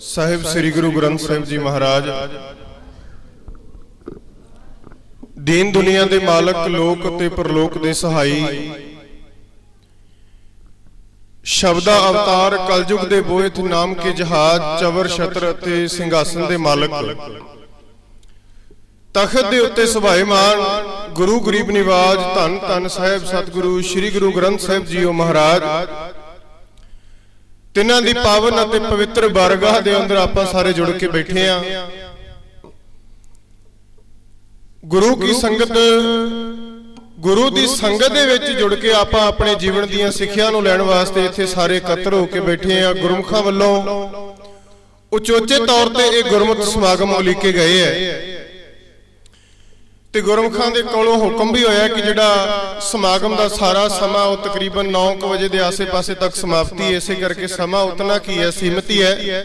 ਸਾਹਿਬ ਸ੍ਰੀ ਗੁਰੂ ਗ੍ਰੰਥ ਸਾਹਿਬ ਜੀ ਮਹਾਰਾਜ। ਦੀਨ ਦੁਨੀਆ ਦੇ ਮਾਲਕ, ਲੋਕ ਅਤੇ ਪਰਲੋਕ ਦੇ ਸਹਾਈ। ਸ਼ਬਦਾ ਅਵਤਾਰ, ਕਲਯੁਗ ਦੇ ਬੋਇਥ ਨਾਮ ਕੇ ਜਹਾਜ਼, ਚਵਰ, ਛਤਰ ਅਤੇ ਸਿੰਘਾਸਨ ਦੇ ਮਾਲਕ। ਤਖਤ ਦੇ ਉੱਤੇ ਸੁਭਾਏਮਾਨ ਗੁਰੂ ਗਰੀਬ ਨਿਵਾਜ, ਧੰਨ ਧੰਨ ਸਾਹਿਬ ਸਤਿਗੁਰੂ, ਸ੍ਰੀ ਗੁਰੂ ਗ੍ਰੰਥ ਸਾਹਿਬ ਜੀਓ ਮਹਾਰਾਜ। ਤਿੰਨਾਂ ਦੀ ਪਾਵਨ ਅਤੇ ਪਵਿੱਤਰ ਬਾਰਗਾਹ ਦੇ ਅੰਦਰ ਆਪਾਂ ਸਾਰੇ ਜੁੜ ਕੇ ਬੈਠੇ ਆ। ਗੁਰੂ ਕੀ ਸੰਗਤ ਗੁਰੂ ਦੀ ਸੰਗਤ ਦੇ ਵਿੱਚ ਜੁੜ ਕੇ ਆਪਾਂ ਆਪਣੇ ਜੀਵਨ ਦੀਆਂ ਸਿੱਖਿਆ ਨੂੰ ਲੈਣ ਵਾਸਤੇ ਇੱਥੇ ਸਾਰੇ ਇਕੱਤਰ ਹੋ ਕੇ ਬੈਠੇ ਆ ਗੁਰਮੁਖਾਂ ਵੱਲੋਂ ਉਚੋਚੇ ਤੌਰ ਤੇ ਇਹ ਗੁਰਮਤਿ ਸਮਾਗਮ ਉਲੀਕੇ ਗਏ ਐ। ਤੇ ਗੁਰਮੁਖਾਂ ਦੇ ਕੋਲੋਂ ਹੁਕਮ ਵੀ ਹੋਇਆ ਕਿ ਜਿਹੜਾ ਸਮਾਗਮ ਦਾ ਸਾਰਾ ਸਮਾਂ ਉਹ ਤਕਰੀਬਨ 9:00 ਵਜੇ ਦੇ ਆਸੇ-ਪਾਸੇ ਤੱਕ ਸਮਾਪਤੀ ਇਸੇ ਕਰਕੇ ਸਮਾਂ ਉਤਨਾ ਕੀ ਹੈ ਸੀਮਤੀ ਹੈ।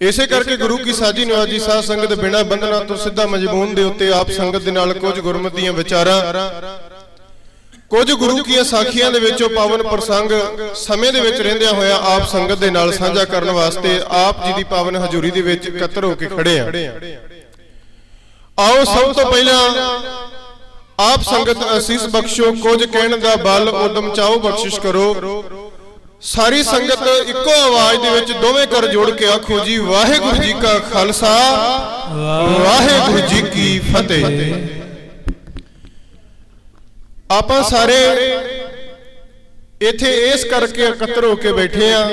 ਇਸੇ ਕਰਕੇ ਗੁਰੂ ਕੀ ਸਾਜੀ ਨਵਾਜੀ ਸਾਧ ਸੰਗਤ ਬਿਨਾਂ ਬੰਧਨਾਂ ਤੋਂ ਸਿੱਧਾ ਮਜਬੂਨ ਦੇ ਉੱਤੇ ਆਪ ਸੰਗਤ ਦੇ ਨਾਲ ਕੁਝ ਗੁਰਮਤੀਆਂ ਵਿਚਾਰਾਂ ਕੁਝ ਗੁਰੂ ਕੀਆਂ ਸਾਖੀਆਂ ਦੇ ਵਿੱਚੋਂ ਪਾਵਨ ਪ੍ਰਸੰਗ ਸਮੇਂ ਦੇ ਵਿੱਚ ਰਹਿੰਦਿਆਂ ਹੋਇਆ ਆਪ ਸੰਗਤ ਦੇ ਨਾਲ ਸਾਂਝਾ ਕਰਨ ਵਾਸਤੇ ਆਪ ਜੀ ਦੀ ਪਾਵਨ ਹਜ਼ੂਰੀ ਦੇ ਵਿੱਚ ਇਕੱਤਰ ਹੋ ਕੇ ਖੜੇ ਆ ਆਓ ਸਭ ਤੋਂ ਪਹਿਲਾਂ ਆਪ ਸੰਗਤ ਅਸੀਸ ਬਖਸ਼ੋ ਕੁਝ ਕਹਿਣ ਦਾ ਬਲ ਉਦਮ ਚਾਓ ਬਖਸ਼ਿਸ਼ ਕਰੋ। ਸਾਰੀ ਸੰਗਤ ਇੱਕੋ ਆਵਾਜ਼ ਦੇ ਵਿੱਚ ਦੋਵੇਂ ਕਰ ਜੋੜ ਕੇ ਆਖੋ ਜੀ ਵਾਹਿਗੁਰੂ ਜੀ ਕਾ ਖਾਲਸਾ ਵਾਹਿਗੁਰੂ ਜੀ ਕੀ ਫਤਿਹ। ਆਪਾਂ ਸਾਰੇ ਇੱਥੇ ਇਸ ਕਰਕੇ ਇਕੱਤਰ ਹੋ ਕੇ ਬੈਠੇ ਆ।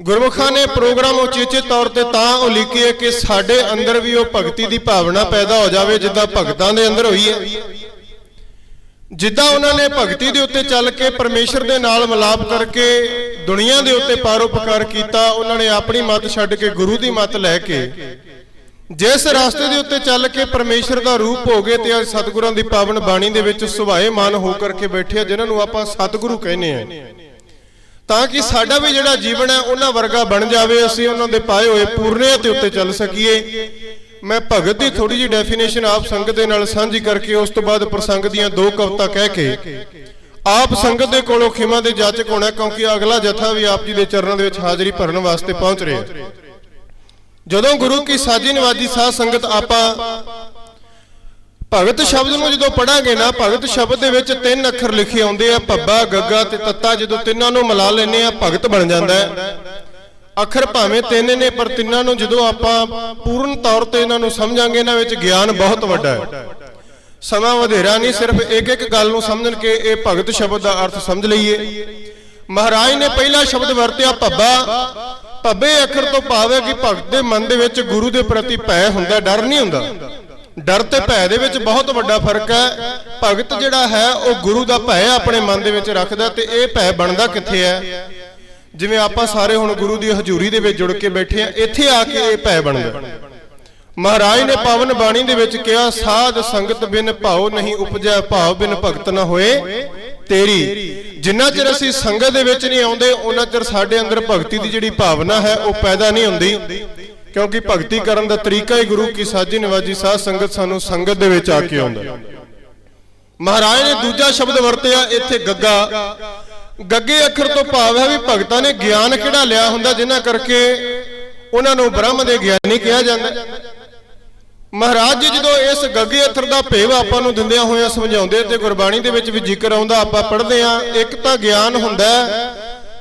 ਗੁਰਮੁਖਾਂ ਨੇ ਪ੍ਰੋਗਰਾਮ ਉਚੇਚੇ ਤੌਰ ਤੇ ਤਾਂ ਉਲੀਕੀ ਹੈ ਕਿ ਸਾਡੇ ਅੰਦਰ ਵੀ ਉਹ ਭਗਤੀ ਦੀ ਭਾਵਨਾ ਪੈਦਾ ਹੋ ਜਾਵੇ, ਜਿੱਦਾਂ ਭਗਤਾਂ ਦੇ ਅੰਦਰ ਹੋਈ ਹੈ। ਜਿੱਦਾਂ ਉਹਨਾਂ ਨੇ ਭਗਤੀ ਦੇ ਉੱਤੇ ਚੱਲ ਕੇ ਪਰਮੇਸ਼ਰ ਦੇ ਨਾਲ ਮਿਲਾਪ ਕਰਕੇ ਦੁਨੀਆ ਦੇ ਉੱਤੇ ਪਾਰੋਪਕਾਰ ਕੀਤਾ, ਉਹਨਾਂ ਨੇ ਆਪਣੀ ਮੱਤ ਛੱਡ ਕੇ ਗੁਰੂ ਦੀ ਮੱਤ ਲੈ ਕੇ, ਜਿਸ ਰਸਤੇ ਦੇ ਉੱਤੇ ਚੱਲ ਕੇ ਪਰਮੇਸ਼ਰ ਦਾ ਰੂਪ ਹੋ ਗਏ ਤੇ ਅੱਜ ਸਤਿਗੁਰਾਂ ਦੀ ਪਾਵਨ ਬਾਣੀ ਦੇ ਵਿੱਚ ਸੁਭਾਏ ਮਾਨ ਹੋ ਕਰਕੇ ਬੈਠੇ ਆ, ਜਿਨ੍ਹਾਂ ਨੂੰ ਆਪਾਂ ਸਤਿਗੁਰੂ ਕਹਿੰਦੇ ਆ। ਤਾਂ ਕਿ ਸਾਡਾ ਵੀ ਜਿਹੜਾ ਜੀਵਨ ਹੈ, ਉਹਨਾਂ ਵਰਗਾ ਬਣ ਜਾਵੇ, ਅਸੀਂ ਉਹਨਾਂ ਦੇ ਪਾਏ ਹੋਏ ਪੂਰਨਿਆਂ ਤੇ ਉੱਤੇ ਚੱਲ ਸਕੀਏ। ਮੈਂ ਭਗਤ ਦੀ ਥੋੜੀ ਜਿਹੀ ਡੈਫੀਨੇਸ਼ਨ ਆਪ ਸੰਗਤ ਦੇ ਨਾਲ ਸਾਂਝੀ ਕਰਕੇ ਉਸ ਤੋਂ ਬਾਅਦ ਪ੍ਰਸੰਗ ਦੀਆਂ ਦੋ ਕਵਿਤਾ ਕਹਿ ਕੇ ਆਪ ਸੰਗਤ ਦੇ ਕੋਲੋਂ ਖਿਮਾ ਦੇ ਜਾਚਕ ਹੋਣਾ ਕਿਉਂਕਿ ਅਗਲਾ ਜਥਾ ਵੀ ਆਪ ਜੀ ਦੇ ਚਰਨਾਂ ਦੇ ਵਿੱਚ ਹਾਜ਼ਰੀ ਭਰਨ ਵਾਸਤੇ ਪਹੁੰਚ ਰਿਹਾ ਜਦੋਂ ਗੁਰੂ ਕੀ ਸਾਜੀ ਨਿਵਾਜੀ ਸਾਧ ਸੰਗਤ ਆਪਾਂ ਭਗਤ ਸ਼ਬਦ ਨੂੰ ਜਦੋਂ ਪੜਾਂਗੇ ਨਾ, ਭਗਤ ਸ਼ਬਦ ਦੇ ਵਿੱਚ ਤਿੰਨ ਅੱਖਰ ਲਿਖੇ ਆਉਂਦੇ ਆ, ਭੱਬਾ, ਗੱਗਾ ਤੇ ਤੱਤਾ, ਜਦੋਂ ਤਿੰਨਾਂ ਨੂੰ ਮਿਲਾ ਲੈਨੇ ਆ, ਭਗਤ ਬਣ ਜਾਂਦਾ ਹੈ। ਅੱਖਰ ਭਾਵੇਂ ਤਿੰਨ ਨੇ, ਪਰ ਤਿੰਨਾਂ ਨੂੰ ਜਦੋਂ ਆਪਾਂ ਪੂਰਨ ਤੌਰ ਤੇ ਇਹਨਾਂ ਨੂੰ ਸਮਝਾਂਗੇ, ਇਹਨਾਂ ਵਿੱਚ ਗਿਆਨ ਬਹੁਤ ਵੱਡਾ ਹੈ। ਸਮਾਂ ਵਧੇਰਾ ਨਹੀਂ, ਸਿਰਫ ਇੱਕ ਇੱਕ ਗੱਲ ਨੂੰ ਸਮਝਣ ਕੇ ਇਹ ਭਗਤ ਸ਼ਬਦ ਦਾ ਅਰਥ ਸਮਝ ਲਈਏ। ਮਹਾਰਾਜ ਨੇ ਪਹਿਲਾ ਸ਼ਬਦ ਵਰਤਿਆ ਭੱਬਾ। ਭੱਬੇ ਅੱਖਰ ਤੋਂ ਭਾਵ ਹੈ ਕਿ ਭਗਤ ਦੇ ਮਨ ਦੇ ਵਿੱਚ ਗੁਰੂ ਦੇ ਪ੍ਰਤੀ ਭੈ ਹੁੰਦਾ, ਡਰ ਨਹੀਂ ਹੁੰਦਾ। ਡਰ ਤੇ ਭੈ ਦੇ ਵਿੱਚ ਬਹੁਤ ਵੱਡਾ ਫ਼ਰਕ ਹੈ। ਭਗਤ ਜਿਹੜਾ ਹੈ, ਉਹ ਗੁਰੂ ਦਾ ਭੈ ਆਪਣੇ ਮਨ ਦੇ ਵਿੱਚ ਰੱਖਦਾ ਤੇ ਇਹ ਭੈ ਬਣਦਾ ਕਿੱਥੇ ਹੈ? ਜਿਵੇਂ ਆਪਾਂ ਸਾਰੇ ਹੁਣ ਗੁਰੂ ਦੀ ਹਜ਼ੂਰੀ ਦੇ ਵਿੱਚ ਜੁੜ ਕੇ ਬੈਠੇ ਆ ਇੱਥੇ ਆ ਕੇ ਇਹ ਭੈ ਬਣਦਾ ਮਹਾਰਾਜ ਨੇ ਪਾਵਨ ਬਾਣੀ ਦੇ ਵਿੱਚ ਕਿਹਾ, ਸਾਧ ਸੰਗਤ ਬਿਨ ਭਾਉ ਨਹੀਂ ਉਪਜੈ ਭਾਵ ਬਿਨ ਭਗਤ ਨਾ ਹੋਏ। ਤੇਰੀ, ਜਿੰਨਾ ਚਿਰ ਅਸੀਂ ਸੰਗਤ ਦੇ ਵਿੱਚ ਨਹੀਂ ਆਉਂਦੇ ਉਹਨਾਂ ਚਿਰ ਸਾਡੇ ਅੰਦਰ ਭਗਤੀ ਦੀ ਜਿਹੜੀ ਭਾਵਨਾ ਹੈ, ਉਹ ਪੈਦਾ ਨਹੀਂ ਹੁੰਦੀ। ਕਿਉਂਕਿ ਭਗਤੀ ਕਰਨ ਦਾ ਤਰੀਕਾ ਹੀ ਗੁਰੂ ਕੀ ਸਾਜੀ ਨਵਾਜੀ ਸਾਧ ਸੰਗਤ ਸਾਨੂੰ ਸੰਗਤ ਦੇ ਵਿੱਚ ਆ ਕੇ ਆਉਂਦਾ ਮਹਾਰਾਜ ਨੇ ਦੂਜਾ ਸ਼ਬਦ ਵਰਤਿਆ, ਇੱਥੇ ਗੱਗਾ। ਗੱਗੇ ਅੱਖਰ ਤੋਂ ਭਾਵ ਹੈ ਵੀ ਭਗਤਾਂ ਨੇ ਗਿਆਨ ਕਿਹੜਾ ਲਿਆ ਹੁੰਦਾ, ਜਿਨ੍ਹਾਂ ਕਰਕੇ ਉਹਨਾਂ ਨੂੰ ਬ੍ਰਹਮ ਦੇ ਗਿਆਨੀ ਕਿਹਾ ਜਾਂਦਾ ਮਹਾਰਾਜ ਜੀ ਜਦੋਂ ਇਸ ਗੱਗੇ ਅੱਖਰ ਦਾ ਭੇਵ ਆਪਾਂ ਨੂੰ ਦਿੰਦਿਆਂ ਹੋਇਆਂ ਸਮਝਾਉਂਦੇ ਤੇ ਗੁਰਬਾਣੀ ਦੇ ਵਿੱਚ ਵੀ ਜ਼ਿਕਰ ਆਉਂਦਾ, ਆਪਾਂ ਪੜ੍ਹਦੇ ਆ ਇੱਕ ਤਾਂ ਗਿਆਨ ਹੁੰਦਾ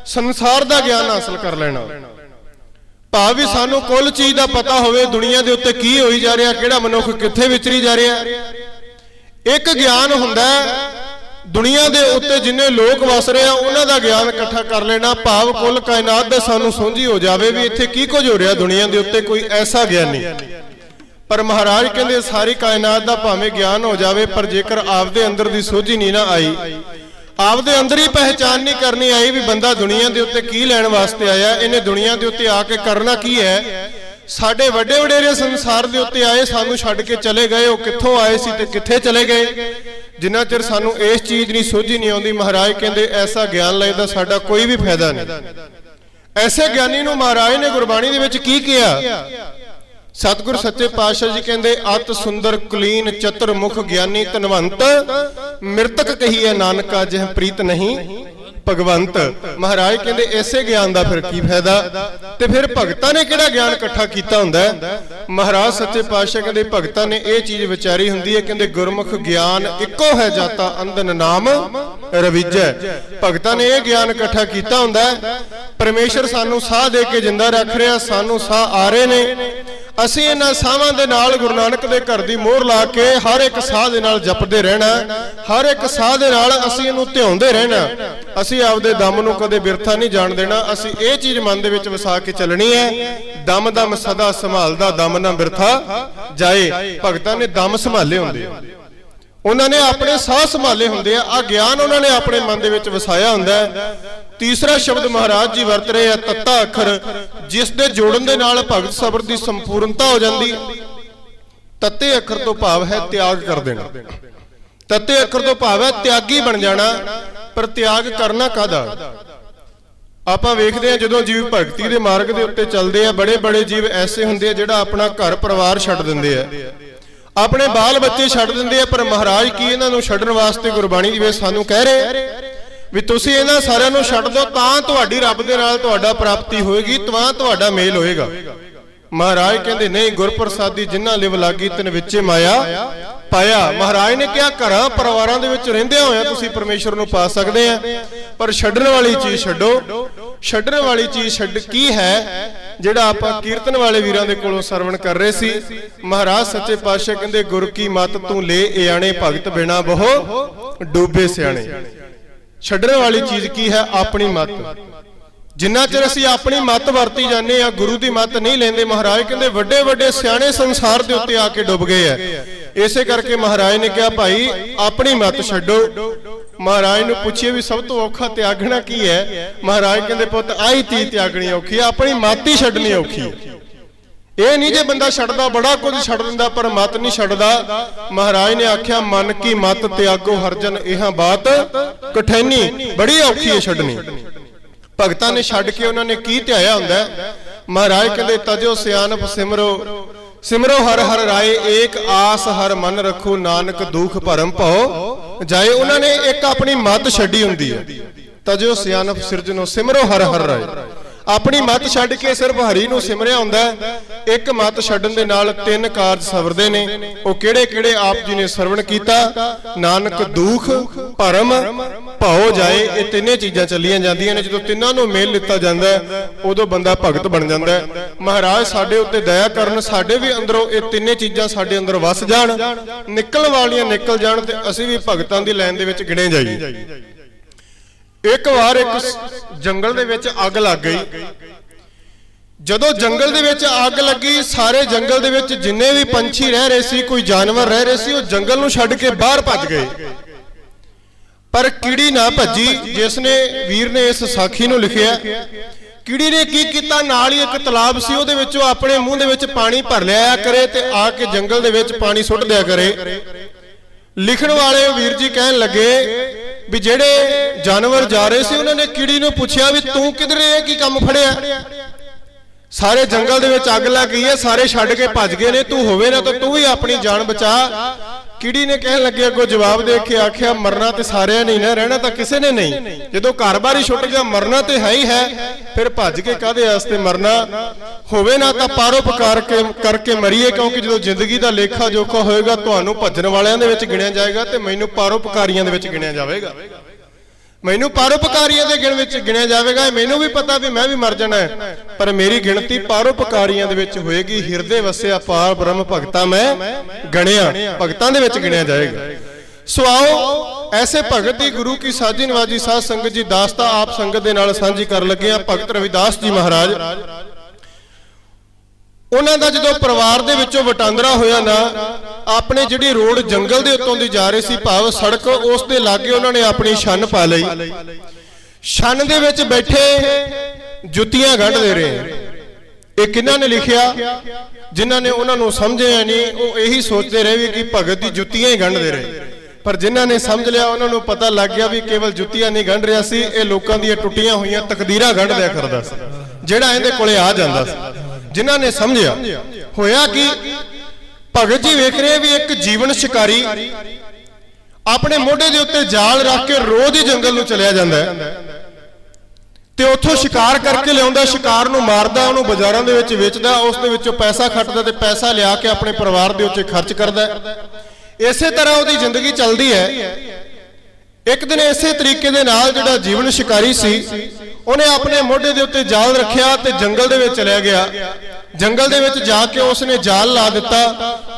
ਸੰਸਾਰ ਦਾ ਗਿਆਨ ਹਾਸਲ ਕਰ ਲੈਣਾ। ਭਾਵ ਵੀ ਸਾਨੂੰ ਕੁੱਲ ਚੀਜ਼ ਦਾ ਪਤਾ ਹੋਵੇ ਦੁਨੀਆ ਦੇ ਉੱਤੇ ਕੀ ਹੋਈ ਜਾ ਰਿਹਾ, ਕਿਹੜਾ ਮਨੁੱਖ ਕਿੱਥੇ ਵਿਚਰੀ ਜਾ ਰਿਹਾ। ਇੱਕ ਗਿਆਨ ਹੁੰਦਾ ਦੁਨੀਆ ਦੇ ਉੱਤੇ ਜਿੰਨੇ ਲੋਕ ਵਸ ਰਹੇ ਆ, ਉਹਨਾਂ ਦਾ ਗਿਆਨ ਇਕੱਠਾ ਕਰ ਲੈਣਾ, ਭਾਵ ਕੁੱਲ ਕਾਇਨਾਤ ਦਾ ਸਾਨੂੰ ਸੋਝੀ ਹੋ ਜਾਵੇ ਵੀ ਇੱਥੇ ਕੀ ਕੁਝ ਹੋ ਰਿਹਾ ਦੁਨੀਆ ਦੇ ਉੱਤੇ, ਕੋਈ ਐਸਾ ਗਿਆਨੀ ਪਰ ਮਹਾਰਾਜ ਕਹਿੰਦੇ, ਸਾਰੀ ਕਾਇਨਾਤ ਦਾ ਭਾਵੇਂ ਗਿਆਨ ਹੋ ਜਾਵੇ, ਪਰ ਜੇਕਰ ਆਪਦੇ ਅੰਦਰ ਦੀ ਸੋਝੀ ਨਹੀਂ ਨਾ ਆਈ ਆਪਦੇ ਅੰਦਰ ਹੀ ਪਹਿਚਾਨ ਨਹੀਂ ਕਰਨੀ ਆਈ ਵੀ ਬੰਦਾ ਦੁਨੀਆ ਦੇ ਉੱਤੇ ਕੀ ਲੈਣ ਵਾਸਤੇ ਆਇਆ, ਇਹਨੇ ਦੁਨੀਆ ਦੇ ਉੱਤੇ ਆ ਕੇ ਕਰਨਾ ਕੀ ਹੈ? ਸਾਡੇ ਵੱਡੇ ਵਡੇਰੇ ਸੰਸਾਰ ਦੇ ਉੱਤੇ ਆਏ, ਸਾਨੂੰ ਛੱਡ ਕੇ ਚਲੇ ਗਏ, ਉਹ ਕਿੱਥੋਂ ਆਏ ਸੀ ਤੇ ਕਿੱਥੇ ਚਲੇ ਗਏ? ਜਿੰਨਾ ਚਿਰ ਸਾਨੂੰ ਇਸ ਚੀਜ਼ ਦੀ ਸੋਝੀ ਨਹੀਂ ਆਉਂਦੀ, ਮਹਾਰਾਜ ਕਹਿੰਦੇ ਐਸਾ ਗਿਆਨ ਲੈਦਾ ਸਾਡਾ ਕੋਈ ਵੀ ਫਾਇਦਾ ਨਹੀਂ। ਐਸੇ ਗਿਆਨੀ ਨੂੰ ਮਹਾਰਾਜ ਨੇ ਗੁਰਬਾਣੀ ਦੇ ਵਿੱਚ ਕੀ ਕਿਹਾ? ਸਤਿਗੁਰ ਸੱਚੇ ਪਾਤਸ਼ਾਹ ਜੀ ਕਹਿੰਦੇ, ਅਤ ਸੁੰਦਰ, ਕੁਲੀਨ ਚਤੁਰ ਗਿਆਨੀ, ਧਨਵੰਤ। ਮਿਰਤਕ ਕਹੀਏ ਨਾਨਕਾ, ਜਿਹ ਪ੍ਰੀਤ ਨਹੀਂ, ਭਗਵੰਤ। ਮਹਾਰਾਜ ਕਹਿੰਦੇ ਐਸੇ ਗਿਆਨ ਦਾ ਫਿਰ ਕੀ ਫਾਇਦਾ? ਤੇ ਫਿਰ ਭਗਤਾਂ ਨੇ ਕਿਹੜਾ ਗਿਆਨ ਇਕੱਠਾ ਕੀਤਾ ਹੁੰਦਾ? ਹੈ? ਮਹਾਰਾਜ ਸੱਚੇ ਪਾਤਸ਼ਾਹ ਕਹਿੰਦੇ, ਭਗਤਾਂ ਨੇ ਇਹ ਚੀਜ਼ ਵਿਚਾਰੀ ਹੁੰਦੀ ਹੈ, ਕਹਿੰਦੇ, ਗੁਰਮੁਖ ਗਿਆਨ ਇੱਕੋ ਹੈ ਜਾਤਾ ਅੰਦਨ ਨਾਮ ਰਵਿਜੈ। ਭਗਤਾਂ ਨੇ ਇਹ ਗਿਆਨ ਇਕੱਠਾ ਕੀਤਾ ਹੁੰਦਾ ਹੈ। ਪਰਮੇਸ਼ਰ ਸਾਨੂੰ ਸਾਹ ਦੇ ਕੇ ਜਿੰਦਾ ਰੱਖ ਰਿਹਾ, ਸਾਨੂੰ ਸਾਹ ਆ ਰਹੇ ਨੇ। ਅਸੀਂ ਇਹਨਾਂ ਸਾਹਾਂ ਦੇ ਨਾਲ ਗੁਰੂ ਨਾਨਕ ਦੇ ਘਰ ਦੀ ਮੋਹਰ ਲਾ ਕੇ ਹਰ ਇੱਕ ਸਾਹ ਦੇ ਨਾਲ ਜਪਦੇ ਰਹਿਣਾ, ਹਰ ਇੱਕ ਸਾਹ ਦੇ ਨਾਲ ਅਸੀਂ ਇਹਨੂੰ ਧਿਆਉਂਦੇ ਰਹਿਣਾ। ਅਸੀਂ ਆਪਦੇ ਦਮ ਨੂੰ ਕਦੇ ਬਿਰਥਾ ਨਹੀਂ ਜਾਣ ਦੇਣਾ, ਅਸੀਂ ਇਹ ਚੀਜ਼ ਮਨ ਦੇ ਵਿੱਚ ਵਸਾ ਕੇ ਚੱਲਣੀ ਹੈ, ਦਮ ਦਮ ਸਦਾ ਸੰਭਾਲਦਾ, ਦਮ ਨਾ ਬਿਰਥਾ ਜਾਏ। ਭਗਤਾਂ ਨੇ ਦਮ ਸੰਭਾਲੇ ਹੁੰਦੇ ਉਹਨਾਂ ਨੇ ਆਪਣੇ ਸਾਹ ਸੰਭਾਲੇ ਹੁੰਦੇ ਆ ਆ ਗਿਆਨ ਉਹਨਾਂ ਨੇ ਆਪਣੇ ਮਨ ਦੇ ਵਿੱਚ ਵਸਾਇਆ ਹੁੰਦਾ ਹੈ। ਤੀਸਰਾ ਸ਼ਬਦ ਮਹਾਰਾਜ ਜੀ ਵਰਤ ਰਹੇ ਆ, ਤੱਤਾ ਅੱਖਰ, ਜਿਸ ਦੇ ਜੋੜਨ ਦੇ ਨਾਲ ਭਗਤ ਸਬਰ ਦੀ ਸੰਪੂਰਨਤਾ ਹੋ ਜਾਂਦੀ। ਤੱਤੇ ਅੱਖਰ ਤੋਂ ਭਾਵ ਹੈ ਤਿਆਗ ਕਰ ਦੇਣਾ। ਤੱਤੇ ਅੱਖਰ ਤੋਂ ਭਾਵ ਹੈ ਤਿਆਗੀ ਬਣ ਜਾਣਾ, ਪਰ ਤਿਆਗ ਕਰਨਾ ਕਾਦਾ ਆਪਾਂ ਵੇਖਦੇ ਆ ਜਦੋਂ ਜੀਵ ਭਗਤੀ ਦੇ ਮਾਰਗ ਦੇ ਉੱਤੇ ਚੱਲਦੇ ਆ ਬੜੇ ਬੜੇ ਜੀਵ ਐਸੇ ਹੁੰਦੇ ਆ ਜਿਹੜਾ ਆਪਣਾ ਘਰ ਪਰਿਵਾਰ ਛੱਡ ਦਿੰਦੇ ਆ। ਆਪਣੇ ਬਾਲ ਬੱਚੇ ਛੱਡ ਦਿੰਦੇ ਆ, ਪਰ ਮਹਾਰਾਜ ਕੀ ਇਹਨਾਂ ਨੂੰ ਛੱਡਣ ਵਾਸਤੇ ਗੁਰਬਾਣੀ ਦੀ ਵੇ ਸਾਨੂੰ ਕਹਿ ਰਹੇ? ਵੀ ਤੁਸੀਂ ਇਹਨਾਂ ਸਾਰਿਆਂ ਨੂੰ ਛੱਡ ਦਿਓ, ਤਾਂ ਤੁਹਾਡੀ ਰੱਬ ਦੇ ਨਾਲ ਤੁਹਾਡਾ ਪ੍ਰਾਪਤੀ ਹੋਏਗੀ, ਤਾਂ ਤੁਹਾਡਾ ਮੇਲ ਹੋਏਗਾ। ਮਹਾਰਾਜ ਕਹਿੰਦੇ, ਨਹੀਂ, ਗੁਰਪ੍ਰਸਾਦੀ ਜਿਨ੍ਹਾਂ ਲਿਵ ਲਾਗੀ, ਤਿੰਨ ਵਿੱਚੇ ਮਾਇਆ ਪਾਇਆ। ਮਹਾਰਾਜ ਨੇ ਕਿਹਾ, ਘਰਾਂ, ਪਰਿਵਾਰਾਂ ਦੇ ਵਿੱਚ ਰਹਿੰਦਿਆਂ ਹੋਇਆ ਤੁਸੀਂ ਪਰਮੇਸ਼ਰ ਨੂੰ ਪਾ ਸਕਦੇ ਆ, ਪਰ ਛੱਡਣ ਵਾਲੀ ਚੀਜ਼ ਛੱਡੋ। ਛੱਡਣ ਵਾਲੀ ਚੀਜ਼ ਛੱਡ ਕੀ ਹੈ? ਜਿਹੜਾ ਆਪਾਂ ਕੀਰਤਨ ਵਾਲੇ ਵੀਰਾਂ ਦੇ ਕੋਲੋਂ ਸਰਵਣ ਕਰ ਰਹੇ ਸੀ। ਮਹਾਰਾਜ ਸੱਚੇ ਪਾਤਸ਼ਾਹ ਕਹਿੰਦੇ, ਗੁਰ ਕੀ ਮਤ ਤੂੰ ਲੈ ਇਆਣੇ ਭਗਤ ਬਿਨਾ ਬਹੁ ਡੂਬੇ ਸਿਆਣੇ। ਛੱਡਣ ਵਾਲੀ ਚੀਜ਼ ਕੀ ਹੈ? ਆਪਣੀ ਮਤ। ਜਿੰਨਾ ਚਿਰ ਅਸੀਂ ਆਪਣੀ ਮਤ ਵਰਤੀ ਜਾਂਦੇ ਆ ਗੁਰੂ ਦੀ ਮਤ ਨਹੀਂ ਲੈਂਦੇ ਮਹਾਰਾਜ ਕਹਿੰਦੇ ਵੱਡੇ ਵੱਡੇ ਸਿਆਣੇ ਸੰਸਾਰ ਦੇ ਉੱਤੇ ਆ ਕੇ ਡੁੱਬ ਗਏ ਆ। ਇਸੇ ਕਰਕੇ ਮਹਾਰਾਜ ਨੇ ਕਿਹਾ ਭਾਈ ਆਪਣੀ ਮਤ ਛੱਡੋ। ਮਹਾਰਾਜ ਨੂੰ ਪੁੱਛਿਆ ਵੀ ਸਭ ਤੋਂ ਔਖਾ ਤਿਆਗਣਾ ਕੀ ਹੈ? ਮਹਾਰਾਜ ਕਹਿੰਦੇ ਪੁੱਤ ਆਹੀ ਤੀ ਤਿਆਗਣੀ ਔਖੀ ਆਪਣੀ ਮਤ ਹੀ ਛੱਡਣੀ ਔਖੀ। ਹੈ। ਇਹ ਨਹੀਂ ਜੇ ਬੰਦਾ ਛੱਡਦਾ ਬੜਾ ਕੁਝ ਛੱਡ ਦਿੰਦਾ ਪਰ ਮਤ ਨਹੀਂ ਛੱਡਦਾ ਮਹਾਰਾਜ ਨੇ ਆਖਿਆ ਮਨ ਕੀ ਮਤ ਤਿਆਗੋ ਹਰਜਨ ਇਹਾਂ ਬਾਤ। ਕਠੈਨੀ ਬੜੀ ਔਖੀ ਹੈ ਛੱਡਣੀ। ਭਗਤਾਂ ਨੇ ਛੱਡ ਕੇ ਉਹਨਾਂ ਨੇ ਕੀ ਧਿਆਇਆ ਹੁੰਦਾ? ਮਹਾਰਾਜ ਕਹਿੰਦੇ, ਤਜੋ ਸਿਆਨਪ ਸਿਮਰੋ ਸਿਮਰੋ ਹਰ ਹਰ ਰਾਏ, ਏਕ ਆਸ ਹਰ ਮਨ ਰੱਖੋ, ਨਾਨਕ ਦੁਖ ਭਰਮ ਭਉ। ਜਾਏ ਉਹਨਾਂ ਨੇ ਇੱਕ ਆਪਣੀ ਮਤ ਛੱਡੀ ਹੁੰਦੀ ਹੈ। ਤਜੋ ਸਿਆਨਪ ਸਿਰਜਨੋ ਸਿਮਰੋ ਹਰ ਹਰ ਰਾਏ। ਆਪਣੀ ਮਤ ਛੱਡ ਕੇ ਸਿਰਫ ਹਰੀ ਨੂੰ ਸਿਮਰਿਆ ਹੁੰਦਾ ਇੱਕ ਮਤ ਛੱਡਣ ਦੇ ਨਾਲ ਤਿੰਨ ਕਾਰਜ ਸਵਰਦੇ ਨੇ। ਉਹ ਕਿਹੜੇ ਕਿਹੜੇ ਆਪ ਜੀ ਨੇ ਸਰਵਣ ਕੀਤਾ? ਨਾਨਕ ਦੁਖ ਭਰਮ ਭਉ ਜਾਏ ਇਹ ਤਿੰਨੇ ਚੀਜ਼ਾਂ ਚੱਲੀਆਂ ਜਾਂਦੀਆਂ ਨੇ। ਜਦੋਂ ਤਿੰਨਾਂ ਨੂੰ ਮੇਲ ਲਿੱਤਾ ਜਾਂਦਾ ਹੈ, ਉਦੋਂ ਬੰਦਾ ਭਗਤ ਬਣ ਜਾਂਦਾ ਹੈ। ਮਹਾਰਾਜ ਸਾਡੇ ਉੱਤੇ ਦਇਆ ਕਰਨ ਸਾਡੇ ਵੀ ਅੰਦਰੋਂ ਇਹ ਤਿੰਨੇ ਚੀਜ਼ਾਂ ਸਾਡੇ ਅੰਦਰ ਵਸ ਜਾਣ ਨਿਕਲਣ ਵਾਲੀਆਂ ਨਿਕਲ ਜਾਣ ਤੇ ਅਸੀਂ ਵੀ ਭਗਤਾਂ ਦੀ ਲਾਈਨ ਦੇ ਵਿੱਚ ਗਿਣੇ ਜਾਈਏ। ਇੱਕ ਵਾਰ ਇੱਕ ਜੰਗਲ ਦੇ ਵਿੱਚ ਅੱਗ ਲੱਗ ਗਈ। ਜਦੋਂ ਜੰਗਲ ਦੇ ਵਿੱਚ ਅੱਗ ਲੱਗੀ, ਸਾਰੇ ਜੰਗਲ ਦੇ ਵਿੱਚ ਜਿੰਨੇ ਵੀ ਪੰਛੀ ਰਹਿ ਰਹੇ ਸੀ, ਕੋਈ ਜਾਨਵਰ ਰਹਿ ਰਹੇ ਸੀ, ਉਹ ਜੰਗਲ ਨੂੰ ਛੱਡ ਕੇ ਬਾਹਰ ਭੱਜ ਗਏ। ਪਰ ਕੀੜੀ ਨਾ ਭੱਜੀ, ਜਿਸ ਨੇ ਵੀਰ ਨੇ ਇਸ ਸਾਖੀ ਨੂੰ ਲਿਖਿਆ, ਕੀੜੀ ਨੇ ਕੀ ਕੀਤਾ? ਨਾਲ ਹੀ ਇੱਕ ਤਲਾਬ ਸੀ, ਉਹਦੇ ਵਿੱਚੋਂ ਆਪਣੇ ਮੂੰਹ ਦੇ ਵਿੱਚ ਪਾਣੀ ਭਰ ਲਿਆ ਕਰੇ ਤੇ ਆ ਕੇ ਜੰਗਲ ਦੇ ਵਿੱਚ ਪਾਣੀ ਸੁੱਟ ਦਿਆ ਕਰੇ। ਲਿਖਣ ਵਾਲੇ ਵੀਰ ਜੀ ਕਹਿਣ ਲੱਗੇ ਵੀ ਜਿਹੜੇ ਜਾਨਵਰ ਜਾ ਰਹੇ ਸੀ, ਉਹਨਾਂ ਨੇ ਕੀੜੀ ਨੂੰ ਪੁੱਛਿਆ ਵੀ ਤੂੰ ਕਿਧਰੇ ਇਹ ਕੀ ਕੰਮ ਫੜਿਆ? ਸਾਰੇ ਜੰਗਲ ਦੇ ਵਿੱਚ ਅੱਗ ਲੱਗ ਗਈ ਹੈ, ਸਾਰੇ ਛੱਡ ਕੇ ਭੱਜ ਗਏ ਨੇ, ਤੂੰ ਹੋਵੇ ਨਾ ਤਾਂ ਤੂੰ ਵੀ ਆਪਣੀ ਜਾਨ ਬਚਾ। ਕਿੜੀ ਨੇ ਕਹਿਣ ਲੱਗੇ ਅੱਗੋਂ ਜਵਾਬ ਦੇ ਕੇ ਆਖਿਆ, ਮਰਨਾ ਤੇ ਸਾਰਿਆਂ ਨੇ ਨਾ, ਰਹਿਣਾ ਤਾਂ ਕਿਸੇ ਨੇ ਨਹੀਂ। ਜਦੋਂ ਘਰ-ਬਾਰ ਹੀ ਛੁੱਟ ਗਿਆ, ਮਰਨਾ ਤੇ ਹੈ ਹੀ ਹੈ, ਫਿਰ ਭੱਜ ਕੇ ਕਾਦੇ ਵਾਸਤੇ ਮਰਨਾ? ਹੋਵੇ ਨਾ ਤਾਂ ਪਾਰੋਪਕਾਰ ਕੇ, ਕਰਕੇ ਮਰੀਏ, ਕਿਉਂਕਿ ਜਦੋਂ ਜ਼ਿੰਦਗੀ ਦਾ ਲੇਖਾ ਜੋਖਾ ਹੋਏਗਾ, ਤੁਹਾਨੂੰ ਭੱਜਣ ਵਾਲਿਆਂ ਦੇ ਵਿੱਚ ਗਿਣਿਆ ਜਾਏਗਾ ਤੇ ਮੈਨੂੰ ਪਾਰੋਪਕਾਰੀਆਂ ਦੇ ਵਿੱਚ ਗਿਣਿਆ ਜਾਵੇਗਾ। ਮੈਨੂੰ ਪਰਉਪਕਾਰੀਆਂ ਦੇ ਗਿਣ ਵਿੱਚ ਗਿਣਿਆ ਜਾਵੇਗਾ ਮੈਨੂੰ ਵੀ ਪਤਾ ਵੀ ਮੈਂ ਵੀ ਮਰ ਜਾਣਾ ਹੈ। ਪਰ ਮੇਰੀ ਗਿਣਤੀ ਪਰਉਪਕਾਰੀਆਂ ਦੇ ਵਿੱਚ ਹੋਏਗੀ, ਹਿਰਦੇ ਵਸਿਆ ਪਾਰ ਬ੍ਰਹਮ ਭਗਤਾ ਮੈਂ ਗਣਿਆ, ਭਗਤਾਂ ਦੇ ਵਿੱਚ ਗਿਣਿਆ ਜਾਏਗਾ। ਸੋ ਆਓ, ਐਸੇ ਭਗਤ ਦੀ ਗੁਰੂ ਕੀ ਸਾਜੀ ਨਵਾਜੀ ਸਾਧ ਸੰਗਤ ਜੀ ਦਾਸਤਾ ਆਪ ਸੰਗਤ ਦੇ ਨਾਲ ਸਾਂਝੀ ਕਰਨ ਲੱਗੇ ਆ ਭਗਤ ਰਵਿਦਾਸ ਜੀ ਮਹਾਰਾਜ। ਉਹਨਾਂ ਦਾ ਜਦੋਂ ਪਰਿਵਾਰ ਦੇ ਵਿੱਚੋਂ ਵਟਾਂਦਰਾ ਹੋਇਆ ਨਾ, ਆਪਣੇ ਜਿਹੜੀ ਰੋਡ ਜੰਗਲ ਦੇ ਉੱਤੋਂ ਦੀ ਜਾ ਰਹੀ ਸੀ ਭਾਵ ਸੜਕ, ਉਸ ਦੇ ਲਾਗੇ ਉਹਨਾਂ ਨੇ ਆਪਣੀ ਛੰਨ ਪਾ ਲਈ। ਛੰਨ ਦੇ ਵਿੱਚ ਬੈਠੇ ਜੁੱਤੀਆਂ ਗੰਢਦੇ ਰਹੇ। ਇਹ ਕਿਹਨਾਂ ਨੇ ਲਿਖਿਆ, ਜਿਨ੍ਹਾਂ ਨੇ ਉਹਨਾਂ ਨੂੰ ਸਮਝਿਆ ਨਹੀਂ, ਉਹ ਇਹੀ ਸੋਚਦੇ ਰਹੇ ਵੀ ਕਿ ਭਗਤ ਦੀ ਜੁੱਤੀਆਂ ਹੀ ਗੰਢਦੇ ਰਹੇ। ਪਰ ਜਿਨ੍ਹਾਂ ਨੇ ਸਮਝ ਲਿਆ, ਉਹਨਾਂ ਨੂੰ ਪਤਾ ਲੱਗ ਗਿਆ ਵੀ ਕੇਵਲ ਜੁੱਤੀਆਂ ਨਹੀਂ ਗੰਢ ਰਿਹਾ ਸੀ, ਇਹ ਲੋਕਾਂ ਦੀਆਂ ਟੁੱਟੀਆਂ ਹੋਈਆਂ ਤਕਦੀਰਾਂ ਗੰਢ ਦਿਆ ਕਰਦਾ ਸੀ, ਜਿਹੜਾ ਇਹਦੇ ਕੋਲੇ ਆ ਜਾਂਦਾ ਸੀ। ਜਿਨ੍ਹਾਂ ਨੇ ਸਮਝਿਆ, ਹੋਇਆ ਕਿ? ਭਗਤ ਜੀ ਵੇਖ ਰਹੇ ਵੀ ਇੱਕ ਜੀਵਨ ਸ਼ਿਕਾਰੀ ਆਪਣੇ ਮੋਢੇ ਦੇ ਉੱਤੇ ਜਾਲ ਰੱਖ ਕੇ ਰੋਜ਼ ਹੀ ਜੰਗਲ ਨੂੰ ਚਲਿਆ ਜਾਂਦਾ ਹੈ ਤੇ ਉੱਥੋਂ ਸ਼ਿਕਾਰ ਕਰਕੇ ਲਿਆਉਂਦਾ, ਸ਼ਿਕਾਰ ਨੂੰ ਮਾਰਦਾ, ਉਹਨੂੰ ਬਾਜ਼ਾਰਾਂ ਦੇ ਵਿੱਚ ਵੇਚਦਾ, ਉਸ ਦੇ ਵਿੱਚੋਂ ਪੈਸਾ ਖੱਟਦਾ ਤੇ ਪੈਸਾ ਲਿਆ ਕੇ ਆਪਣੇ ਪਰਿਵਾਰ ਦੇ ਉੱਤੇ ਖਰਚ ਕਰਦਾ ਇਸੇ ਤਰ੍ਹਾਂ ਉਹਦੀ ਜ਼ਿੰਦਗੀ ਚੱਲਦੀ ਹੈ। ਇੱਕ ਦਿਨ ਇਸੇ ਤਰੀਕੇ ਦੇ ਨਾਲ ਜਿਹੜਾ ਜੀਵਨ ਸ਼ਿਕਾਰੀ ਸੀ, ਉਹਨੇ ਆਪਣੇ ਮੋਢੇ ਦੇ ਉੱਤੇ ਜਾਲ ਰੱਖਿਆ ਤੇ ਜੰਗਲ ਦੇ ਵਿੱਚ ਚਲਿਆ ਗਿਆ। ਜੰਗਲ ਦੇ ਵਿੱਚ ਜਾ ਕੇ ਉਸਨੇ ਜਾਲ ਲਾ ਦਿੱਤਾ,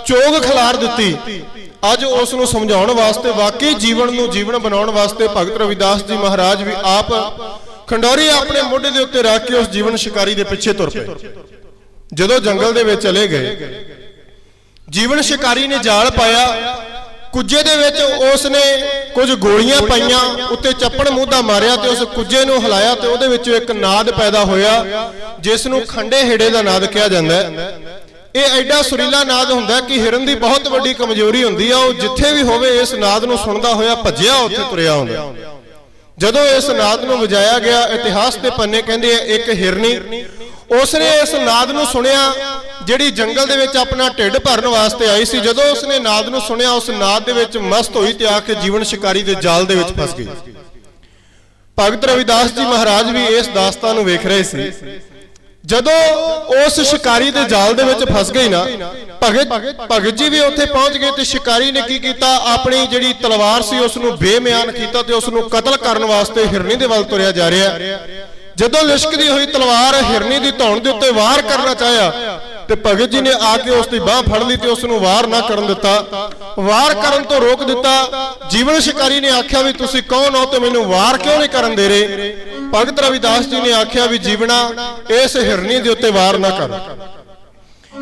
ਚੋਗ ਖਿਲਾਰ ਦਿੱਤੀ। ਅੱਜ ਉਸ ਨੂੰ ਸਮਝਾਉਣ ਵਾਸਤੇ, ਵਾਕਈ ਜੀਵਨ ਨੂੰ ਜੀਵਨ ਬਣਾਉਣ ਵਾਸਤੇ ਭਗਤ ਰਵਿਦਾਸ ਜੀ ਮਹਾਰਾਜ ਵੀ ਆਪ ਖੰਡੋਰੀ ਆਪਣੇ ਮੋਢੇ ਦੇ ਉੱਤੇ ਰੱਖ ਕੇ ਉਸ ਜੀਵਨ ਸ਼ਿਕਾਰੀ ਦੇ ਪਿੱਛੇ ਤੁਰ ਪਏ। ਜਦੋਂ ਜੰਗਲ ਦੇ ਵਿੱਚ ਚਲੇ ਗਏ, ਜੀਵਨ ਸ਼ਿਕਾਰੀ ਨੇ ਜਾਲ ਪਾਇਆ ਕੁੱਜੇ ਦੇ ਵਿੱਚ ਉਸ ਨੇ ਕੁਝ ਗੋਲੀਆਂ ਪਾਈਆਂ, ਉੱਤੇ ਚੱਪੜ ਮੂੰਹਦਾ ਮਾਰਿਆ ਤੇ ਉਸ ਕੁੱਜੇ ਨੂੰ ਹਿਲਾਇਆ ਤੇ ਉਹਦੇ ਵਿੱਚੋਂ ਇੱਕ ਨਾਦ ਪੈਦਾ ਹੋਇਆ ਜਿਸ ਨੂੰ ਖੰਡੇ ਹੇੜੇ ਦਾ ਨਾਦ ਕਿਹਾ ਜਾਂਦਾ ਹੈ। ਇਹ ਐਡਾ ਸੁਰੀਲਾ ਨਾਦ ਹੁੰਦਾ ਕਿ ਹਿਰਨ ਦੀ ਬਹੁਤ ਵੱਡੀ ਕਮਜ਼ੋਰੀ ਹੁੰਦੀ ਆ, ਉਹ ਜਿੱਥੇ ਵੀ ਹੋਵੇ ਇਸ ਨਾਦ ਨੂੰ ਸੁਣਦਾ ਹੋਇਆ ਭੱਜਿਆ ਉੱਥੇ ਤੁਰਿਆ ਆਉਂਦਾ ਜਦੋਂ ਇਸ ਨਾਦ ਨੂੰ ਵਜਾਇਆ ਗਿਆ, ਇਤਿਹਾਸ ਦੇ ਪੰਨੇ ਕਹਿੰਦੇ ਆ, ਇੱਕ ਹਿਰਨੀ ਉਸਨੇ ਇਸ ਨਾਦ ਨੂੰ ਸੁਣਿਆ, ਜਿਹੜੀ ਜੰਗਲ ਦੇ ਵਿੱਚ ਆਪਣਾ ਢਿੱਡ ਭਰਨ ਵਾਸਤੇ ਆਈ ਸੀ। ਜਦੋਂ ਉਸਨੇ ਨਾਦ ਨੂੰ ਸੁਣਿਆ, ਉਸ ਨਾਦ ਦੇ ਵਿੱਚ ਮਸਤ ਹੋਈ ਤੇ ਆ ਕੇ ਜੀਵਨ ਸ਼ਿਕਾਰੀ ਦੇ ਜਾਲ ਦੇ ਵਿੱਚ ਫਸ ਗਈ। ਭਗਤ ਰਵਿਦਾਸ ਜੀ ਮਹਾਰਾਜ ਵੀ ਇਸ ਦਾਸਤਾਨ ਨੂੰ ਵੇਖ ਰਹੇ ਸੀ। ਜਦੋਂ ਉਸ ਸ਼ਿਕਾਰੀ ਦੇ ਜਾਲ ਦੇ ਵਿੱਚ ਫਸ ਗਈ ਨਾ, ਭਗਤ ਭਗਤ ਜੀ ਵੀ ਉੱਥੇ ਪਹੁੰਚ ਗਏ ਤੇ ਸ਼ਿਕਾਰੀ ਨੇ ਕੀ ਕੀਤਾ? ਆਪਣੀ ਜਿਹੜੀ ਤਲਵਾਰ ਸੀ ਉਸ ਨੂੰ ਬੇਮਿਆਨ ਕੀਤਾ ਤੇ ਉਸ ਨੂੰ ਕਤਲ ਕਰਨ ਵਾਸਤੇ ਹਿਰਨੀ ਦੇ ਵੱਲ ਤੁਰਿਆ ਜਾ ਰਿਹਾ। ਜਦੋਂ ਲਿਸ਼ਕਦੀ ਹੋਈ ਤਲਵਾਰ ਹਿਰਨੀ ਦੀ ਧੌਣ ਦੇ ਉੱਤੇ ਵਾਰ ਕਰਨਾ ਚਾਹਿਆ ਤੇ ਭਗਤ ਜੀ ਨੇ ਆ ਕੇ ਉਸ ਦੀ ਬਾਹ ਫੜ ਲਈ ਤੇ ਉਸ ਨੂੰ ਵਾਰ ਨਾ ਕਰਨ ਦਿੱਤਾ। ਵਾਰ ਕਰਨ ਤੋਂ ਰੋਕ ਦਿੱਤਾ। ਜੀਵਨ ਸ਼ਿਕਾਰੀ ਨੇ ਆਖਿਆ ਵੀ ਤੁਸੀਂ ਕੌਣ ਹੋ ਤੇ ਮੈਨੂੰ ਵਾਰ ਕਿਉਂ ਨਹੀਂ ਕਰਨ ਦੇ ਰਹੇ? ਭਗਤ ਰਵਿਦਾਸ ਜੀ ਨੇ ਆਖਿਆ ਵੀ ਜੀਵਨਾ ਇਸ ਹਿਰਨੀ ਦੇ ਉੱਤੇ ਵਾਰ ਨਾ ਕਰ।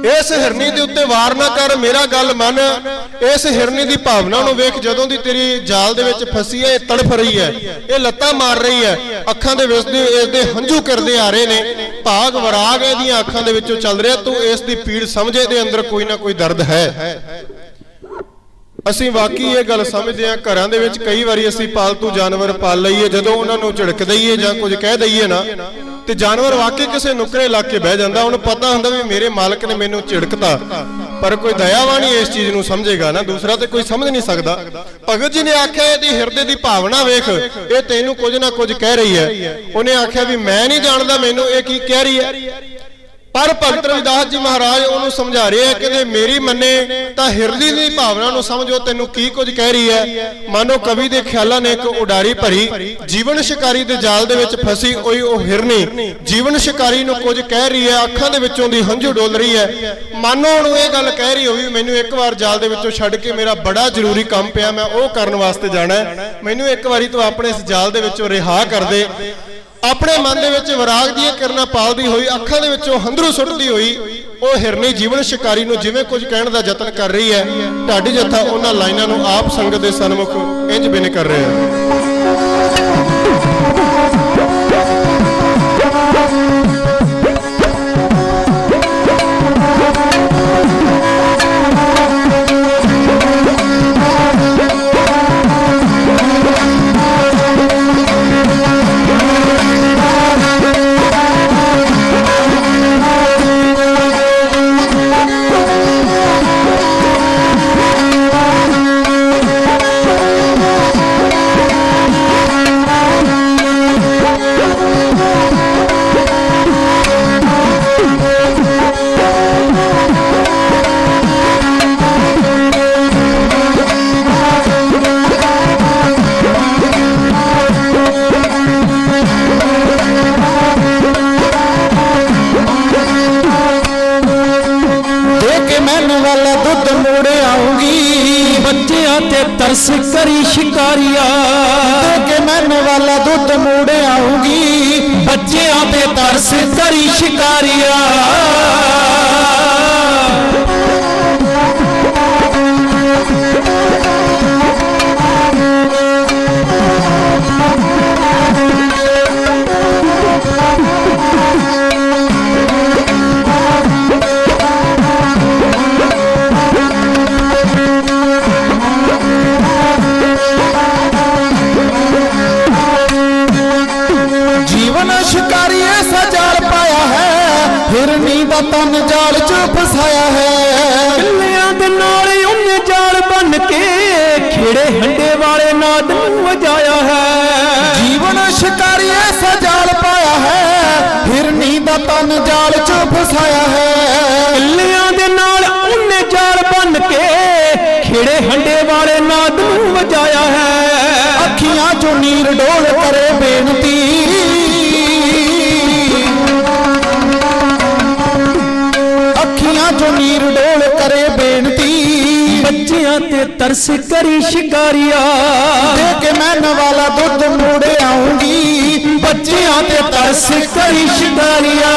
ਇਸ ਹਿਰਨੀ ਦੇ ਉੱਤੇ ਵਾਰ ਨਾ ਕਰ, ਮੇਰਾ ਗੱਲ ਮੰਨ। ਇਸ ਹਿਰਨੀ ਦੀ ਭਾਵਨਾ ਨੂੰ ਵੇਖ ਜਦੋਂ ਦੀ ਤੇਰੀ ਜਾਲ ਦੇ ਵਿੱਚ ਫਸੀ ਹੈ, ਇਹ ਤੜਫ ਰਹੀ ਹੈ, ਇਹ ਲੱਤਾਂ ਮਾਰ ਰਹੀ ਹੈ, ਅੱਖਾਂ ਦੇ ਵਿੱਚ ਦੇ ਇਸ ਦੇ ਹੰਝੂ ਕਰਦੇ ਆ ਰਹੇ ਨੇ। ਭਾਗ ਵਰਾਗ ਇਹਦੀਆਂ ਅੱਖਾਂ ਦੇ ਵਿੱਚੋਂ ਚੱਲ ਰਿਹਾ, ਤੂੰ ਇਸ ਦੀ ਪੀੜ ਸਮਝੇ ਦੇ ਅੰਦਰ ਕੋਈ ਨਾ ਕੋਈ ਦਰਦ ਹੈ। ਅਸੀਂ ਵਾਕਈ ਇਹ ਗੱਲ ਸਮਝਦੇ ਹਾਂ, ਘਰਾਂ ਦੇ ਵਿੱਚ ਕਈ ਵਾਰੀ ਅਸੀਂ ਪਾਲਤੂ ਜਾਨਵਰ ਪਾਲ ਲਈਏ, ਜਦੋਂ ਉਹਨਾਂ ਨੂੰ ਝਿੜਕ ਦਈਏ ਜਾਂ ਕੁਝ ਕਹਿ ਦਈਏ ਨਾ ਤੇ ਜਾਨਵਰ ਵਾਕਈ ਕਿਸੇ ਨੁਕਰੇ ਲਾ ਕੇ ਬਹਿ ਜਾਂਦਾ, ਉਹਨੂੰ ਪਤਾ ਹੁੰਦਾ ਵੀ ਮੇਰੇ ਮਾਲਕ ਨੇ ਮੈਨੂੰ ਝਿੜਕਤਾ। ਪਰ ਕੋਈ ਦਇਆਵਾਨ ਹੀ ਇਸ ਚੀਜ਼ ਨੂੰ ਸਮਝੇਗਾ ਨਾ, ਦੂਸਰਾ ਤੇ ਕੋਈ ਸਮਝ ਨਹੀਂ ਸਕਦਾ। ਭਗਤ ਜੀ ਨੇ ਆਖਿਆ, ਇਹਦੀ ਹਿਰਦੇ ਦੀ ਭਾਵਨਾ ਵੇਖ, ਇਹ ਤੈਨੂੰ ਕੁਝ ਨਾ ਕੁਝ ਕਹਿ ਰਹੀ ਹੈ। ਉਹਨੇ ਆਖਿਆ ਵੀ ਮੈਂ ਨਹੀਂ ਜਾਣਦਾ ਮੈਨੂੰ ਇਹ ਕੀ ਕਹਿ ਰਹੀ ਹੈ। ਪਰ ਭਗਤ ਰਵਿਦਾਸ ਜੀ ਮਹਾਰਾਜ ਉਹਨੂੰ ਸਮਝਾ ਰਹੇ ਆ ਕਹਿੰਦੇ ਮੇਰੀ ਮੰਨੇ ਤਾਂ ਹਿਰਦੀ ਦੀ ਭਾਵਨਾ ਨੂੰ ਸਮਝੋ ਤੈਨੂੰ ਕੀ ਕੁਝ ਕਹਿ ਰਹੀ ਹੈ? ਮਾਨੋ ਕਵੀ ਦੇ ਖਿਆਲਾਂ ਨੇ ਇੱਕ ਉਡਾਰੀ ਭਰੀ ਜੀਵਨ ਸ਼ਿਕਾਰੀ ਦੇ ਜਾਲ ਦੇ ਵਿੱਚ ਫਸੀ ਹੋਈ ਉਹ ਹਿਰਨੀ। ਜੀਵਨ ਸ਼ਿਕਾਰੀ ਨੂੰ ਕੁਝ ਕਹਿ ਰਹੀ ਹੈ ਅੱਖਾਂ ਦੇ ਵਿੱਚੋਂ ਦੀ ਹੰਝੂ ਡੋਲ ਰਹੀ ਹੈ। ਮਾਨੋ ਉਹਨੂੰ ਇਹ ਗੱਲ ਕਹਿ ਰਹੀ ਹੋਈ ਮੈਨੂੰ ਇੱਕ ਵਾਰ ਜਾਲ ਦੇ ਵਿੱਚੋਂ ਛੱਡ ਕੇ ਮੇਰਾ ਬੜਾ ਜ਼ਰੂਰੀ ਕੰਮ ਪਿਆ ਮੈਂ ਉਹ ਕਰਨ ਵਾਸਤੇ ਜਾਣਾ ਮੈਨੂੰ ਇੱਕ ਵਾਰੀ ਤੂੰ ਆਪਣੇ ਇਸ ਜਾਲ ਦੇ ਵਿੱਚੋਂ ਰਿਹਾ ਕਰ ਦੇ। ਆਪਣੇ ਮਨ ਦੇ ਵਿੱਚ ਵਿਰਾਗ ਦੀਆਂ ਕਿਰਨਾਂ ਪਾਲਦੀ ਹੋਈ, ਅੱਖਾਂ ਦੇ ਵਿੱਚੋਂ ਹੰਝੂ ਸੁੱਟਦੀ ਹੋਈ, ਉਹ ਹਿਰਨੀ ਜੀਵਨ ਸ਼ਿਕਾਰੀ ਨੂੰ ਜਿਵੇਂ ਕੁਝ ਕਹਿਣ ਦਾ ਯਤਨ ਕਰ ਰਹੀ ਹੈ, ਢਾਡੀ ਜੱਥਾ ਉਹਨਾਂ ਲਾਈਨਾਂ ਨੂੰ ਆਪ ਸੰਗਤ ਦੇ ਸਨਮੁਖ ਇੰਜ ਬਿਨ ਕਰ ਰਿਹਾ ਹੈ। ਦੁੱਧ ਮੋੜ ਆਉਂਗੀ। ਬੱਚਿਆਂ ਤੇ ਤਰਸ ਕਰੀ ਸ਼ਿਕਾਰੀਆ। ਕੇ ਮੈਨੂੰ ਵਾਲਾ ਦੁੱਧ ਮੋੜ ਆਉਂਗੀ। ਬੱਚਿਆਂ ਤੇ ਤਰਸ ਕਰੀ ਸ਼ਿਕਾਰੀਆ। ਸ਼ਿਕਾਰੀ ਐਸਾ ਜਾਲ ਪਾਇਆ ਹੈ। ਹਿਰਨੀ ਦਾ ਤਨ ਜਾਲ ਚ ਫਸਾਇਆ ਹੈ। ਬਿੱਲਿਆਂ ਦੇ ਨਾਲ ਉਹਨੇ ਜਾਲ ਬਨ ਕੇ ਖੇੜੇ ਹੰਡੇ ਵਾਲੇ ਨਾਦ ਨੂੰ ਵਜਾਇਆ ਹੈ। ਜੀਵਨ ਸ਼ਿਕਾਰੀ ਐਸਾ ਜਾਲ ਪਾਇਆ ਦਾ ਤਨ ਜਾਲ 'ਚ ਫਸਾਇਆ ਹੈ। ਬਿੱਲੀਆਂ ਦੇ ਨਾਲ ਉਹਨੇ ਜਾਲ ਬੰਨ ਕੇ ਖੇੜੇ ਹੰਡੇ ਵਾਲੇ ਨਾਦ ਨੂੰ ਵਜਾਇਆ ਹੈ। ਅੱਖੀਆਂ 'ਚੋਂ ਨੀਰ ਡੋਲ ਕਰੇ ਬੇਨਤੀ। ਤੇ ਤਰਸ ਕਰੀ ਸ਼ਿਕਾਰੀਆ। ਦੇ ਕੇ ਮੈਂ ਨਵਾਲਾ ਦੁੱਧ ਮੋੜ ਆਉਂਗੀ। ਬੱਚਿਆਂ ਤੇ ਤਰਸ ਕਰੀ ਸ਼ਿਕਾਰੀਆ।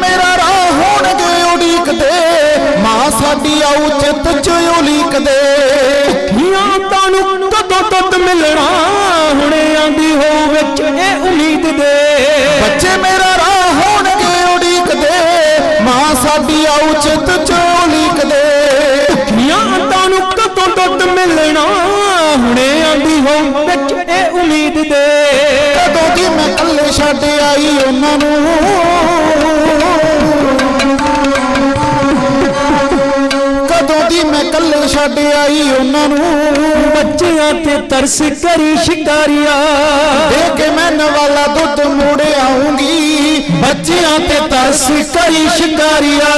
ਮੇਰਾ ਰਾਹ ਹੋਣਗੇ ਉਡੀਕਦੇ ਮਾਂ ਸਾਡੀ ਆਉ ਚਿੱਤ ਚ ਉਲੀਕਦੇ ਹੀਆਂ ਤਾਨੂੰ ਕਦੋਂ ਦੁੱਧ ਮਿਲਣਾ, ਹੁਣੇ ਆਂਦੀ ਹੋ ਵਿੱਚ ਇਹ ਉਮੀਦ ਦੇ। ਬੱਚੇ ਮੇਰਾ ਕੱਲੇ ਛੱਡ ਆਈ ਉਹਨਾਂ ਨੂੰ। ਬੱਚਿਆਂ ਤੇ ਤਰਸ ਕਰੀ ਸ਼ਿਕਾਰੀਆ। ਦੇ ਕੇ ਮੈਂ ਨਵਾਲਾ ਦੁੱਧ ਮੋੜ ਆਉਂਗੀ। ਬੱਚਿਆਂ ਤੇ ਤਰਸ ਕਰੀ ਸ਼ਿਕਾਰੀਆ।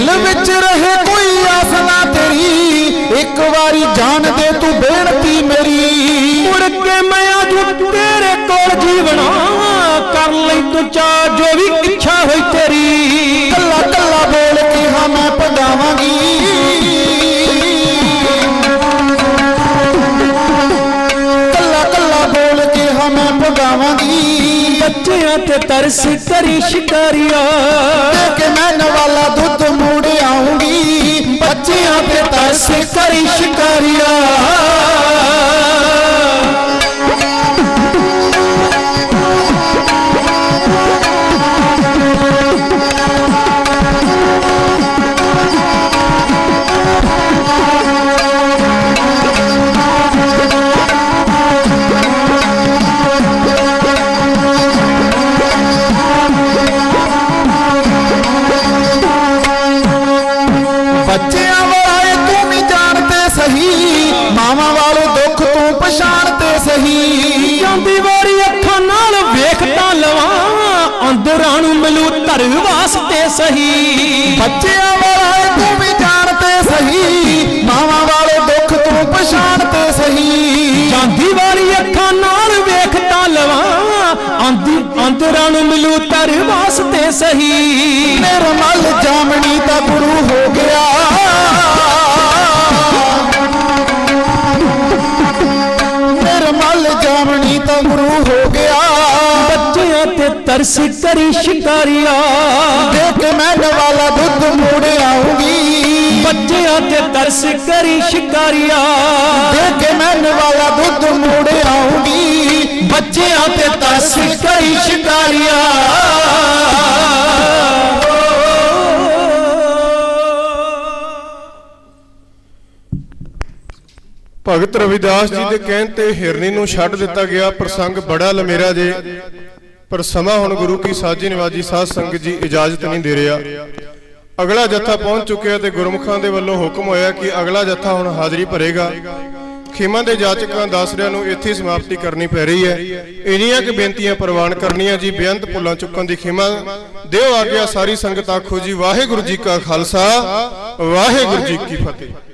ਦਿਲ ਵਿੱਚ ਰਹੇ ਕੋਈ ਆਸ ਨਾ ਤੇਰੀ। ਇੱਕ ਵਾਰੀ ਜਾਣ ਦੇ ਤੂੰ ਬੇਨਤੀ ਮੇਰੀ। ਮੁੜ ਕੇ ਮੈਂ ਆਜੂ ਤੇਰੇ ਕੋਲ ਜੀਵਣਾ ਕਰ ਲਈ ਤੂੰ ਚਾਹ ਜੋ ਵੀ ਇੱਛਾ ਹੋਈ ਤੇਰੀ। ਕੱਲਾ ਕੱਲਾ ਬੋਲ ਕੇ ਹਾਂ ਮੈਂ ਪਗਾਵਾਂਗੀ। ਕੱਲਾ ਕੱਲਾ ਬੋਲ ਕੇ ਹਾਂ ਮੈਂ ਪਗਾਵਾਂਗੀ। ਬੱਚਿਆਂ ਤੇ ਤਰਸ ਕਰੀ ਸ਼ਿਕਾਰੀਆ। ਕੇ ਮੈਂ ਨਵਾਲਾ ਬੱਚਿਆਂ ਤੇ ਤਰਸ ਮਿਲੂ ਧਰ ਵਾਸਤੇ ਸਹੀ। ਨਿਰਮਲ ਜਾਮਣੀ ਦਾ ਗੁਰੂ ਹੋ ਗਿਆ। ਨਿਰਮਲ ਜਾਮਣੀ ਦਾ ਗੁਰੂ ਹੋ ਗਿਆ। ਬੱਚਿਆਂ ਤੇ ਤਰਸ ਕਰੀ ਸ਼ਿਕਾਰੀਆ। ਦੇ ਕੇ ਮੈਂ ਵਾਲਾ ਦੁੱਧ ਮੋੜ ਆਉਂਗੀ ਬੱਚਿਆਂ ਤੇ ਤਰਸ ਕਰੀ ਸ਼ਿਕਾਰੀਆ। ਦੇ ਕੇ ਮੈਂ ਵਾਲਾ ਦੁੱਧ ਮੋੜ ਆਉਂਗੀ ਬੱਚਿਆਂ ਤੇ ਤਰਸ ਕਰੀ ਸ਼ਿਕਾਰੀਆ ਭਗਤ ਰਵਿਦਾਸ ਜੀ ਦੇ ਕਹਿਣ ਤੇ ਹਿਰਨੀ ਨੂੰ ਛੱਡ ਦਿੱਤਾ ਗਿਆ ਪ੍ਰਸੰਗ ਬੜਾ ਲਮੇਰਾ ਜੇ। ਪਰ ਸਮਾਂ ਹੁਣ ਗੁਰੂ ਕੀ ਸਾਜੀ ਨਿਵਾਜੀ ਸਾਧ ਸੰਗਤ ਜੀ ਇਜਾਜ਼ਤ ਨਹੀਂ ਦੇ ਰਿਹਾ। ਅਗਲਾ ਜੱਥਾ ਪਹੁੰਚ ਚੁੱਕਿਆ ਤੇ ਗੁਰਮੁਖਾਂ ਦੇ ਵੱਲੋਂ ਹੁਕਮ ਹੋਇਆ ਕਿ ਅਗਲਾ ਜੱਥਾ ਹੁਣ ਹਾਜ਼ਰੀ ਭਰੇਗਾ। ਖੇਮਾਂ ਦੇ ਜਾਚਕਾਂ ਦਾਸਰਿਆਂ ਨੂੰ ਇੱਥੇ ਸਮਾਪਤੀ ਕਰਨੀ ਪੈ ਰਹੀ ਹੈ। ਇੰਨੀਆਂ ਕਿ ਬੇਨਤੀਆਂ ਪ੍ਰਵਾਨ ਕਰਨੀਆਂ ਜੀ, ਬੇਅੰਤ ਭੁੱਲਾਂ ਚੁੱਕਣ ਦੀ ਖੇਮਾ। ਦਿਓ ਆਗਿਆ ਸਾਰੀ ਸੰਗਤ ਆਖੋ ਜੀ, ਵਾਹਿਗੁਰੂ ਜੀ ਕਾ ਖਾਲਸਾ, ਵਾਹਿਗੁਰੂ ਜੀ ਕੀ ਫਤਿਹ।